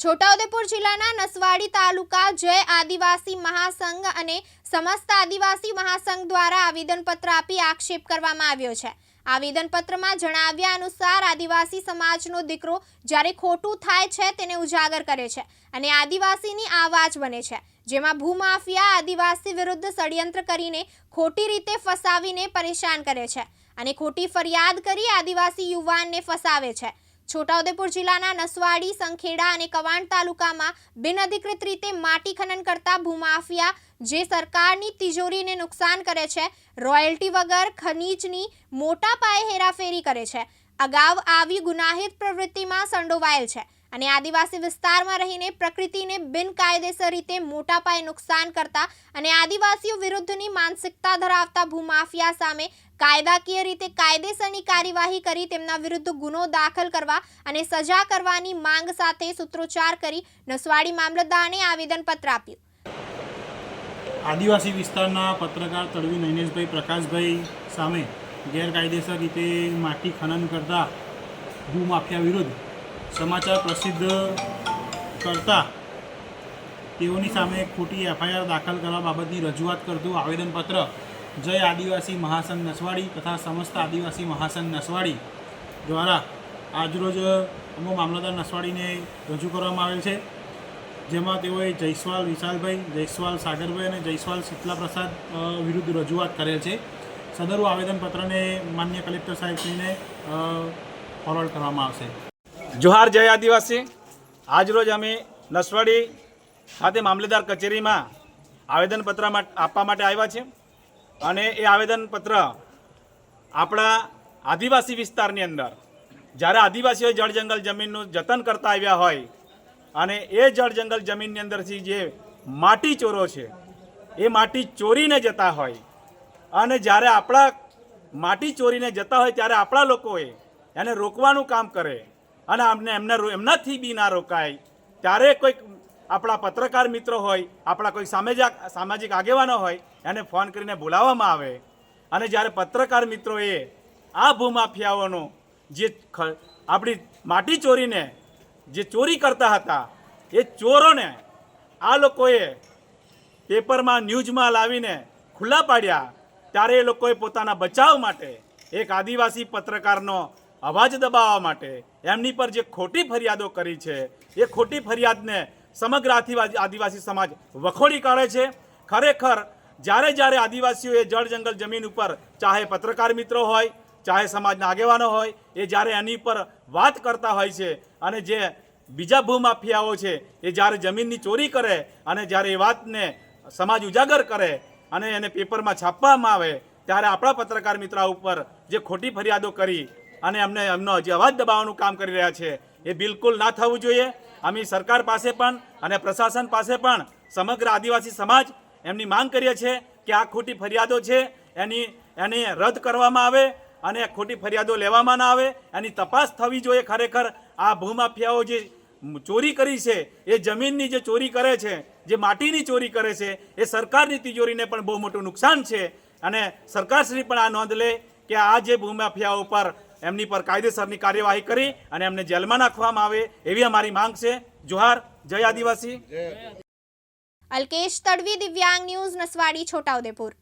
છોટાઉદેપુર જિલ્લાના નસવાડી તાલુકા જય આદિવાસી મહાસંઘ અને સમસ્ત આદિવાસી મહાસંઘ દ્વારા આવેદનપત્ર આપી આક્ષેપ કરવામાં આવ્યો છે. આવેદનપત્રમાં જણાવ્યા અનુસાર આદિવાસી સમાજનો દીકરો જ્યારે ખોટું થાય છે તેને ઉજાગર કરે છે અને આદિવાસીની આવાજ બને છે. જેમાં ભૂમાફિયા આદિવાસી વિરુદ્ધ ષડયંત્ર કરીને ખોટી રીતે ફસાવીને પરેશાન કરે છે અને ખોટી ફરિયાદ કરી આદિવાસી યુવાનને ફસાવે છે. છોટાઉદેપુર જિલ્લાના નસવાડી, સંખેડા અને કવાંટ તાલુકામાં બિનઅધિકૃત રીતે માટી ખનન કરતા ભૂમાફિયા જે સરકારની તિજોરીને નુકસાન કરે છે, રોયલ્ટી વગર ખનીજની મોટા પાયે હેરાફેરી કરે છે. અગાઉ આવી ગુનાહિત પ્રવૃત્તિમાં સંડોવાયેલ છે. અને આદિવાસી વિસ્તારમાં રહીને પ્રકૃતિને બિનકાયદેસર રીતે મોટા પાયે નુકસાન કરતા અને આદિવાસીઓ વિરુદ્ધની માનસિકતા ધરાવતા ભૂમાફિયા સામે કાયદાકીય રીતે કાયદેસરની કાર્યવાહી કરી, તેમના વિરુદ્ધ ગુનો દાખલ કરવા અને સજા કરવાની માંગ સાથે સૂત્રોચ્ચાર કરી નસવાડી મામલતદારને આવેદનપત્ર આપ્યું. આદિવાસી વિસ્તારના પત્રકાર તળવી નૈનેશભાઈ પ્રકાશભાઈ સામે ગેરકાયદેસર રીતે માટી ખનન કરતા ભૂમાફિયા વિરુદ્ધ સમાચાર પ્રસિદ્ધ કરતા તેઓની સામે ખોટી એફઆઈઆર દાખલ કરવા બાબતની રજૂઆત કરતું આવેદનપત્ર. જય આદિવાસી મહાસંઘ નસવાડી તથા સમસ્ત આદિવાસી મહાસંઘ નસવાડી દ્વારા આજરોજ અમુક મામલતદાર નસવાડીને રજૂ કરવામાં આવેલ છે. જેમાં તેઓએ જયસ્વાલ વિશાલભાઈ, જયસ્વાલ સાગરભાઈ અને જયસ્વાલ શીતલા પ્રસાદ વિરુદ્ધ રજૂઆત કરેલ છે. સદરુ આવેદનપત્રને માન્ય કલેક્ટર સાહેબશ્રીને ફોરવર્ડ કરવામાં આવશે. જોહાર જય આદિવાસી. આજરોજ અમે નસવાડી ખાતે મામલેદાર કચેરીમાં આવેદનપત્ર આપવા માટે આવ્યા છે અને એ આવેદનપત્ર આપણા આદિવાસી વિસ્તારની અંદર, જ્યારે આદિવાસીઓ જળ જંગલ જમીનનું જતન કરતા આવ્યા હોય અને એ જળ જંગલ જમીનની અંદરથી જે માટી ચોરો છે, એ માટી ચોરીને જતા હોય અને જ્યારે આપણા માટી ચોરીને જતા હોય ત્યારે આપણા લોકોએ એને રોકવાનું કામ કરે અને અમને એમને એમનાથી બી ના રોકાય. ત્યારે કોઈક આપણા પત્રકાર મિત્રો હોય, આપણા કોઈ સામાજિક સામાજિક આગેવાનો હોય, એને ફોન કરીને બોલાવવામાં આવે. અને જ્યારે પત્રકાર મિત્રોએ આ ભૂમાફિયાઓનો જે આપણી માટી ચોરીને જે ચોરી કરતા હતા, એ ચોરોને આ લોકોએ પેપરમાં ન્યૂઝમાં લાવીને ખુલ્લા પાડ્યા, ત્યારે એ લોકોએ પોતાના બચાવ માટે એક આદિવાસી પત્રકારનો અવાજ દબાવવા માટે એમની પર જે ખોટી ફરિયાદો કરી છે, એ ખોટી ફરિયાદને સમગ્ર આદિવાસી સમાજ વખોડી કાઢે છે. ખરેખર, જ્યારે જ્યારે આદિવાસીઓએ જળ જંગલ જમીન ઉપર, ચાહે પત્રકાર મિત્રો હોય, ચાહે સમાજના આગેવાનો હોય, એ જ્યારે એની પર વાત કરતા હોય છે અને જે બીજા ભૂમાફિયાઓ છે, એ જ્યારે જમીનની ચોરી કરે અને જ્યારે એ વાતને સમાજ ઉજાગર કરે અને એને પેપરમાં છાપવામાં આવે, ત્યારે આપણા પત્રકાર મિત્ર ઉપર જે ખોટી ફરિયાદો કરી અને એમને એમનો જે અવાજ દબાવવાનું કામ કરી રહ્યા છે, એ બિલકુલ ના થવું જોઈએ. અમે સરકાર પાસે પણ અને પ્રશાસન પાસે પણ સમગ્ર આદિવાસી સમાજ એમની માંગ કરીએ છીએ કે આ ખોટી ફરિયાદો છે, એની એની રદ કરવામાં આવે અને ખોટી ફરિયાદો લેવામાં ના આવે. એની તપાસ થવી જોઈએ ખરેખર. આ ભૂમાફિયાઓ જે ચોરી કરી છે, એ જમીનની જે ચોરી કરે છે, જે માટીની ચોરી કરે છે, એ સરકારની તિજોરીને પણ બહુ મોટું નુકસાન છે. અને સરકારશ્રી પણ આ નોંધ લે કે આ જે ભૂમાફિયાઓ પર એમની પર કાયદેસરની કાર્યવાહી કરી અને એમને જેલમાં નાખવામાં આવે એવી અમારી માંગ છે. જોહાર, જય આદિવાસી. અલ્કેશ તડવી, દિવ્યાંગ ન્યૂઝ, નસવાડી, છોટાઉદેપુર.